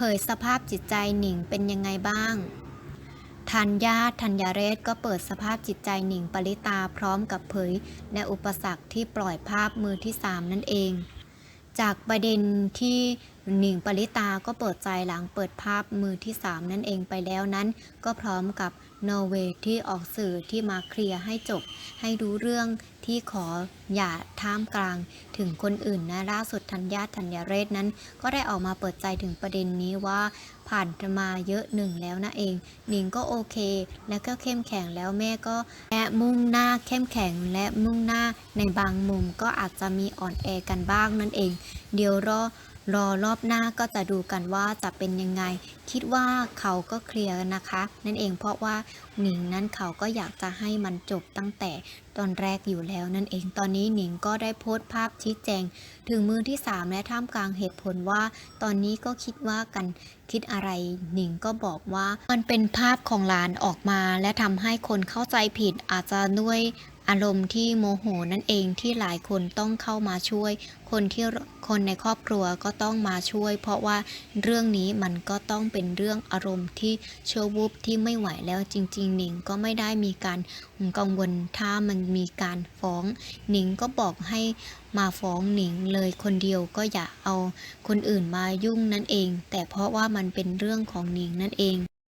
เผยสภาพจิตใจหนิงเป็นยังไงบ้างทัญญาธัญญาเรศก็เปิดสภาพจิตใจหนิงปริตาพร้อมกับเผยในอุปสรรคที่ปล่อยภาพมือที่3นั่นเอง จากประเด็นที่ หนิงปริตาก็เปิดใจหลังเปิดภาพมือที่ 3 นั่นเองไปแล้วนั้น ก็พร้อมกับนอร์เวย์ที่ออกสื่อที่มาเคลียร์ให้จบ ให้รู้เรื่องที่ขออย่าท่ามกลางถึงคนอื่นนะล่าสุดธัญญาธัญญาเรศนั้น ก็ได้ออกมาเปิดใจถึงประเด็นนี้ว่าผ่านมาเยอะหนึ่งแล้วนะเอง หนิงก็โอเค แล้วก็เข้มแข็งแล้วแม่ก็และมุ่งหน้าเข้มแข็งและมุ่งหน้าในบางมุมก็อาจจะมีอ่อนแอกันบ้างนั่นเอง เดี๋ยวรอ รอรอบหน้าก็จะดูกันว่าจะเป็นยังไง คิดว่าเขาก็เคลียร์กันนะคะ นั่นเองเพราะว่าหนิงนั้นเขาก็อยากจะให้มันจบตั้งแต่ตอนแรกอยู่แล้วนั่นเองตอนนี้หนิงก็ได้โพสต์ภาพชี้แจง ถึงมือที่ 3 และท่ามกลางเหตุผลว่า ตอนนี้ก็คิดว่ากันคิดอะไรหนิงก็บอกว่ามันเป็นภาพของหลานออกมา และทำให้คนเข้าใจผิดอาจจะด้วย อารมณ์ที่โมโหนั่นเองที่หลายคนต้องเข้ามาช่วย คนที่คนในครอบครัวก็ต้องมาช่วย เพราะว่าเรื่องนี้มันก็ต้องเป็นเรื่องอารมณ์ที่เชื่อวุบที่ไม่ไหวแล้วจริง ๆ หนิงก็ไม่ได้มีการกังวลถ้ามันมีการฟ้องหนิงก็บอกให้มาฟ้องหนิงเลยคนเดียวก็อย่าเอาคนอื่นมายุ่งนั่นเอง แต่เพราะว่ามันเป็นเรื่องของหนิงนั่นเอง